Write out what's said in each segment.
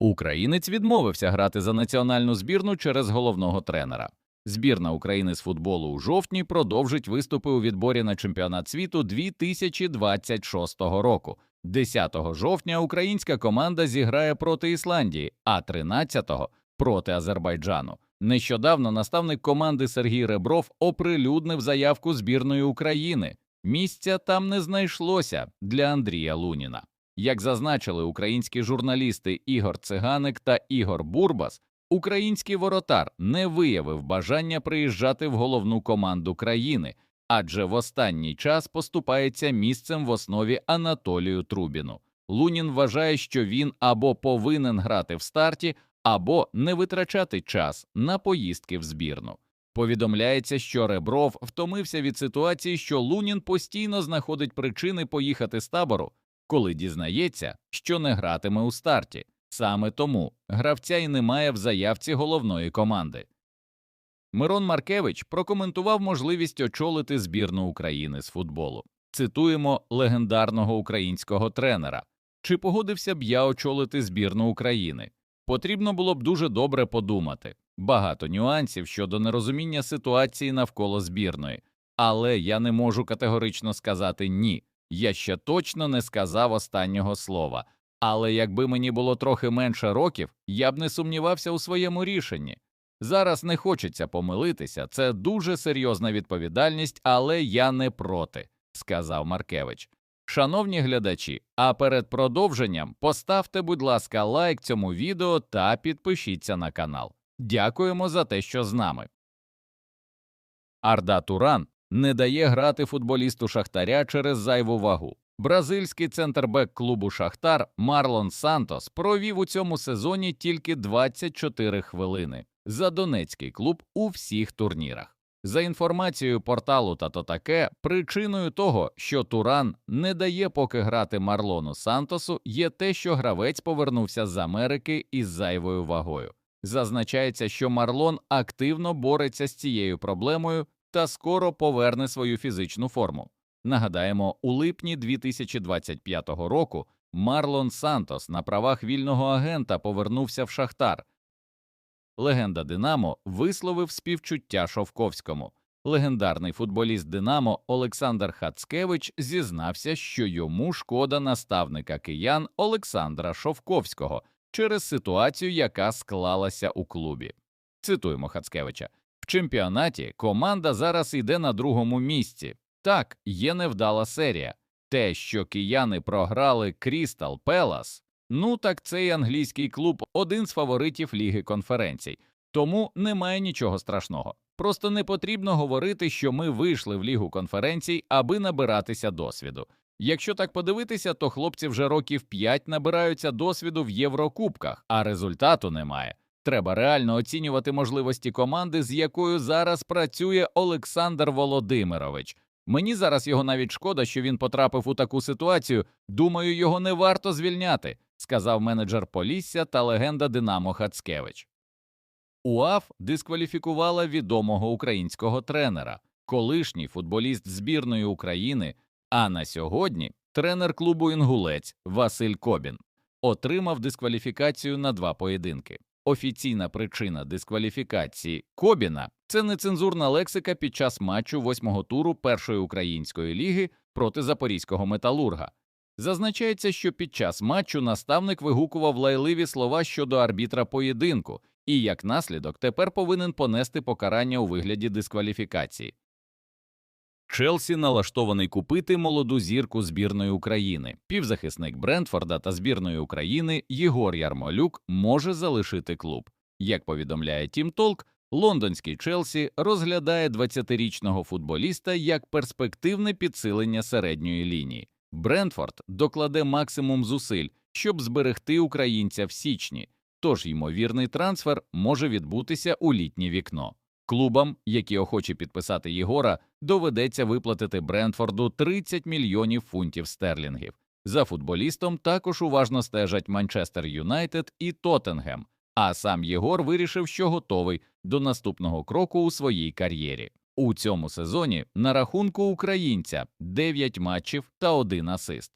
Українець відмовився грати за національну збірну через головного тренера. Збірна України з футболу у жовтні продовжить виступи у відборі на чемпіонат світу 2026 року. 10 жовтня українська команда зіграє проти Ісландії, а 13-го – проти Азербайджану. Нещодавно наставник команди Сергій Ребров оприлюднив заявку збірної України. Місця там не знайшлося для Андрія Луніна. Як зазначили українські журналісти Ігор Циганик та Ігор Бурбас, український воротар не виявив бажання приїжджати в головну команду країни, адже в останній час поступається місцем в основі Анатолію Трубіну. Лунін вважає, що він або повинен грати в старті, або не витрачати час на поїздки в збірну. Повідомляється, що Ребров втомився від ситуації, що Лунін постійно знаходить причини поїхати з табору, коли дізнається, що не гратиме у старті. Саме тому гравця й немає в заявці головної команди. Мирон Маркевич прокоментував можливість очолити збірну України з футболу. Цитуємо легендарного українського тренера: чи погодився б я очолити збірну України? Потрібно було б дуже добре подумати. Багато нюансів щодо нерозуміння ситуації навколо збірної, але я не можу категорично сказати ні. Я ще точно не сказав останнього слова. Але якби мені було трохи менше років, я б не сумнівався у своєму рішенні. Зараз не хочеться помилитися, це дуже серйозна відповідальність, але я не проти, сказав Маркевич. Шановні глядачі, а перед продовженням поставте, будь ласка, лайк цьому відео та підпишіться на канал. Дякуємо за те, що з нами. Арда Туран не дає грати футболісту Шахтаря через зайву вагу. Бразильський центрбек клубу Шахтар Марлон Сантос провів у цьому сезоні тільки 24 хвилини за донецький клуб у всіх турнірах. За інформацією порталу «Тато таке», причиною того, що Туран не дає поки грати Марлону Сантосу, є те, що гравець повернувся з Америки із зайвою вагою. Зазначається, що Марлон активно бореться з цією проблемою та скоро поверне свою фізичну форму. Нагадаємо, у липні 2025 року Марлон Сантос на правах вільного агента повернувся в Шахтар. Легенда Динамо висловив співчуття Шовковському. Легендарний футболіст Динамо Олександр Хацкевич зізнався, що йому шкода наставника киян Олександра Шовковського через ситуацію, яка склалася у клубі. Цитуємо Хацкевича. В чемпіонаті команда зараз йде на другому місці. Так, є невдала серія. Те, що кияни програли Крістал Пелас, ну так цей англійський клуб один з фаворитів Ліги конференцій, тому немає нічого страшного. Просто не потрібно говорити, що ми вийшли в Лігу конференцій, аби набиратися досвіду. Якщо так подивитися, то хлопці вже років 5 набираються досвіду в Єврокубках, а результату немає. Треба реально оцінювати можливості команди, з якою зараз працює Олександр Володимирович. Мені зараз його навіть шкода, що він потрапив у таку ситуацію. Думаю, його не варто звільняти, сказав менеджер Полісся та легенда Динамо Хацкевич. УАФ дискваліфікувала відомого українського тренера, колишній футболіст збірної України, а на сьогодні тренер клубу Інгулець Василь Кобін отримав дискваліфікацію на два поєдинки. Офіційна причина дискваліфікації Кобіна це нецензурна лексика під час матчу восьмого туру першої української ліги проти запорізького металурга. Зазначається, що під час матчу наставник вигукував лайливі слова щодо арбітра поєдинку, і як наслідок тепер повинен понести покарання у вигляді дискваліфікації. Челсі налаштований купити молоду зірку збірної України. Півзахисник Брентфорда та збірної України Єгор Ярмолюк може залишити клуб. Як повідомляє Тім Толк, лондонський Челсі розглядає 20-річного футболіста як перспективне підсилення середньої лінії. Брентфорд докладе максимум зусиль, щоб зберегти українця в січні, тож ймовірний трансфер може відбутися у літнє вікно. Клубам, які охочі підписати Єгора, доведеться виплатити Брентфорду 30 мільйонів фунтів стерлінгів. За футболістом також уважно стежать Манчестер Юнайтед і Тоттенгем, а сам Єгор вирішив, що готовий до наступного кроку у своїй кар'єрі. У цьому сезоні на рахунку українця 9 матчів та 1 асист.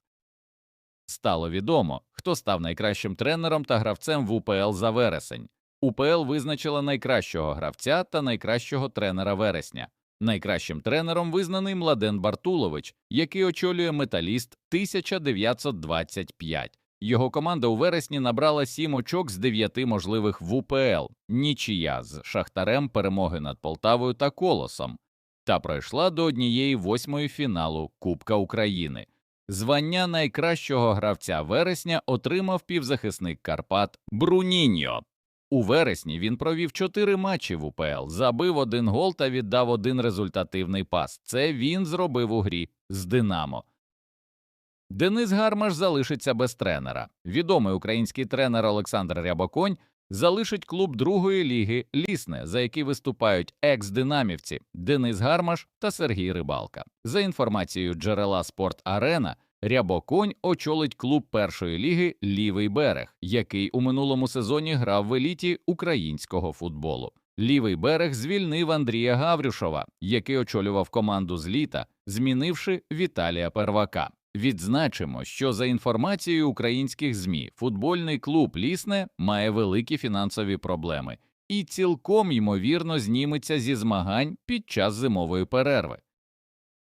Стало відомо, хто став найкращим тренером та гравцем в УПЛ за вересень. УПЛ визначила найкращого гравця та найкращого тренера вересня. Найкращим тренером визнаний Младен Бартулович, який очолює металіст 1925. Його команда у вересні набрала 7 очок з 9 можливих в УПЛ, нічия з Шахтарем перемоги над Полтавою та Колосом, та пройшла до однієї восьмої фіналу Кубка України. Звання найкращого гравця вересня отримав півзахисник Карпат Бруніньо. У вересні він провів чотири матчі в УПЛ, забив один гол та віддав один результативний пас. Це він зробив у грі з Динамо. Денис Гармаш залишиться без тренера. Відомий український тренер Олександр Рябоконь залишить клуб другої ліги Лісне, за який виступають екс-динамівці Денис Гармаш та Сергій Рибалка. За інформацією джерела Спорт Арена, Рябоконь очолить клуб першої ліги Лівий берег, який у минулому сезоні грав в еліті українського футболу. Лівий берег звільнив Андрія Гаврюшова, який очолював команду з літа, змінивши Віталія Первака. Відзначимо, що за інформацією українських ЗМІ, футбольний клуб Лісне має великі фінансові проблеми і цілком ймовірно зніметься зі змагань під час зимової перерви.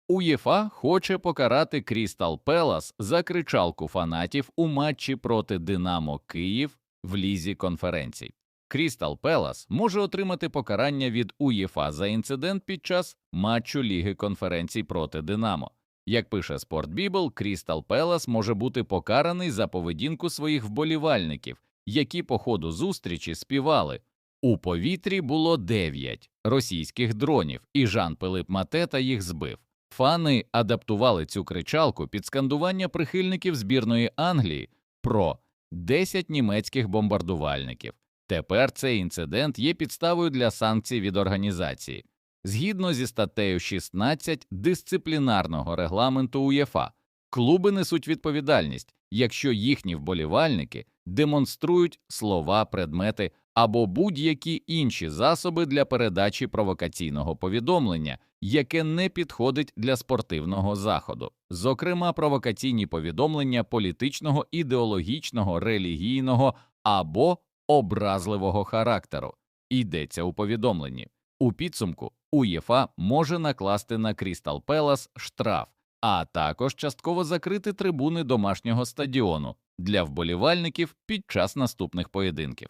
УЄФА хоче покарати Крістал Пелас за кричалку фанатів у матчі проти Динамо Київ в лізі конференцій. Крістал Пелас може отримати покарання від УЄФА за інцидент під час матчу Ліги конференцій проти Динамо. Як пише Спортбібл, Крістал Пелас може бути покараний за поведінку своїх вболівальників, які по ходу зустрічі співали. У повітрі було дев'ять російських дронів, і Жан Пилип Матета їх збив. Фани адаптували цю кричалку під скандування прихильників збірної Англії про 10 німецьких бомбардувальників. Тепер цей інцидент є підставою для санкцій від організації. Згідно зі статтею 16 дисциплінарного регламенту УЄФА, клуби несуть відповідальність, якщо їхні вболівальники демонструють слова, предмети або будь-які інші засоби для передачі провокаційного повідомлення, яке не підходить для спортивного заходу, зокрема провокаційні повідомлення політичного, ідеологічного, релігійного або образливого характеру. Йдеться у повідомленні. У підсумку УЄФА може накласти на Крістал Пелас штраф, а також частково закрити трибуни домашнього стадіону для вболівальників під час наступних поєдинків.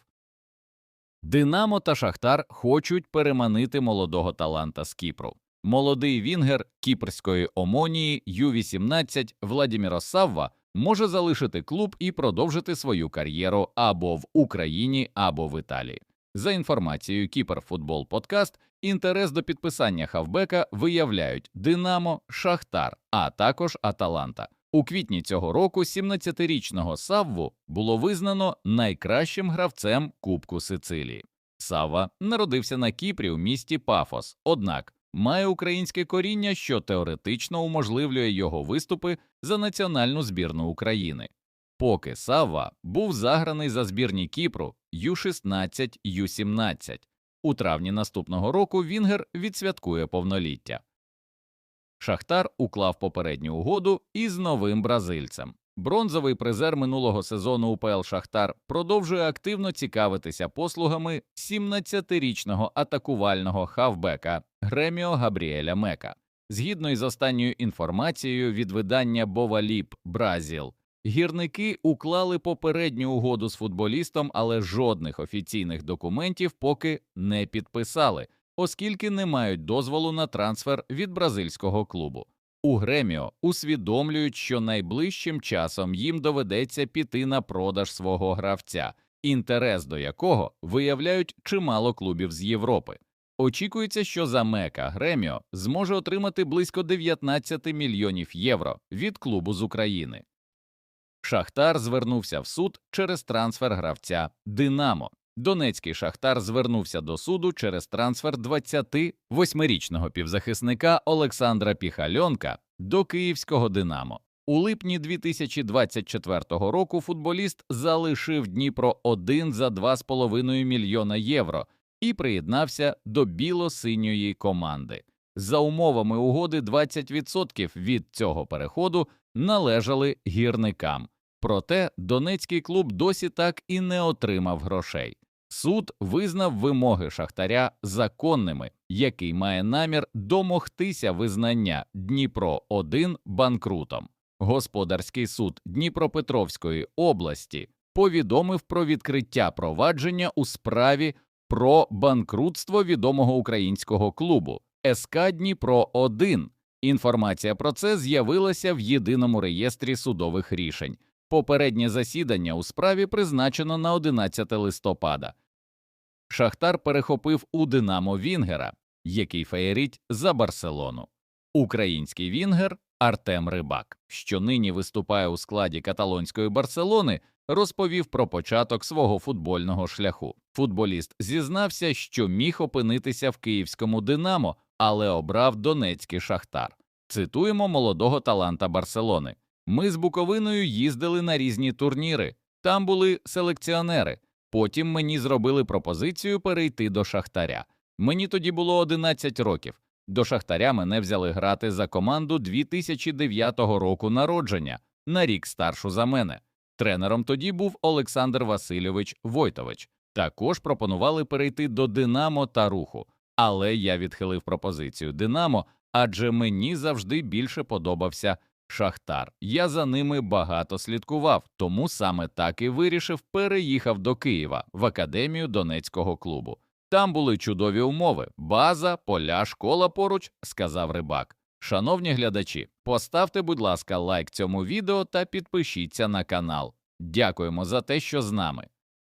Динамо та Шахтар хочуть переманити молодого таланта з Кіпру. Молодий вінгер кіпрської омонії Ю-18 Владіміро Савва може залишити клуб і продовжити свою кар'єру або в Україні, або в Італії. За інформацією Кіперфутбол Подкаст, інтерес до підписання хавбека виявляють Динамо, Шахтар, а також Аталанта. У квітні цього року 17-річного Савву було визнано найкращим гравцем Кубку Сицилії. Савва народився на Кіпрі у місті Пафос, однак має українське коріння, що теоретично уможливлює його виступи за національну збірну України. Поки Савва був заграний за збірні Кіпру Ю-16, Ю-17. У травні наступного року Вінгер відсвяткує повноліття. Шахтар уклав попередню угоду із новим бразильцем. Бронзовий призер минулого сезону УПЛ Шахтар продовжує активно цікавитися послугами 17-річного атакувального хавбека Греміо Габріеля Мека. Згідно із останньою інформацією від видання Боваліп Бразіл, гірники уклали попередню угоду з футболістом, але жодних офіційних документів поки не підписали, оскільки не мають дозволу на трансфер від бразильського клубу. У Греміо усвідомлюють, що найближчим часом їм доведеться піти на продаж свого гравця, інтерес до якого виявляють чимало клубів з Європи. Очікується, що за Мека Греміо зможе отримати близько 19 мільйонів євро від клубу з України. Шахтар звернувся в суд через трансфер гравця Динамо. Донецький Шахтар звернувся до суду через трансфер 28-річного півзахисника Олександра Піхальонка до київського Динамо. У липні 2024 року футболіст залишив Дніпро 1 за 2,5 мільйона євро і приєднався до біло-синьої команди. За умовами угоди 20% від цього переходу належали гірникам. Проте Донецький клуб досі так і не отримав грошей. Суд визнав вимоги Шахтаря законними, який має намір домогтися визнання Дніпро 1 банкрутом. Господарський суд Дніпропетровської області повідомив про відкриття провадження у справі про банкрутство відомого українського клубу СК Дніпро 1 Інформація про це з'явилася в єдиному реєстрі судових рішень. Попереднє засідання у справі призначено на 11 листопада. Шахтар перехопив у Динамо Вінгера, який феєрить за Барселону. Український Вінгер Артем Рибак, що нині виступає у складі каталонської Барселони, розповів про початок свого футбольного шляху. Футболіст зізнався, що міг опинитися в київському Динамо, але обрав Донецький Шахтар. Цитуємо молодого таланта Барселони. Ми з Буковиною їздили на різні турніри, там були селекціонери. Потім мені зробили пропозицію перейти до Шахтаря. Мені тоді було 11 років. До Шахтаря мене взяли грати за команду 2009 року народження, на рік старшу за мене. Тренером тоді був Олександр Васильович Войтович. Також пропонували перейти до Динамо та Руху, але я відхилив пропозицію Динамо, адже мені завжди більше подобався Шахтар. Я за ними багато слідкував, тому саме так і вирішив переїхав до Києва в академію Донецького клубу. Там були чудові умови, база, поля, школа поруч, сказав рибак. Шановні глядачі, поставте, будь ласка, лайк цьому відео та підпишіться на канал. Дякуємо за те, що з нами.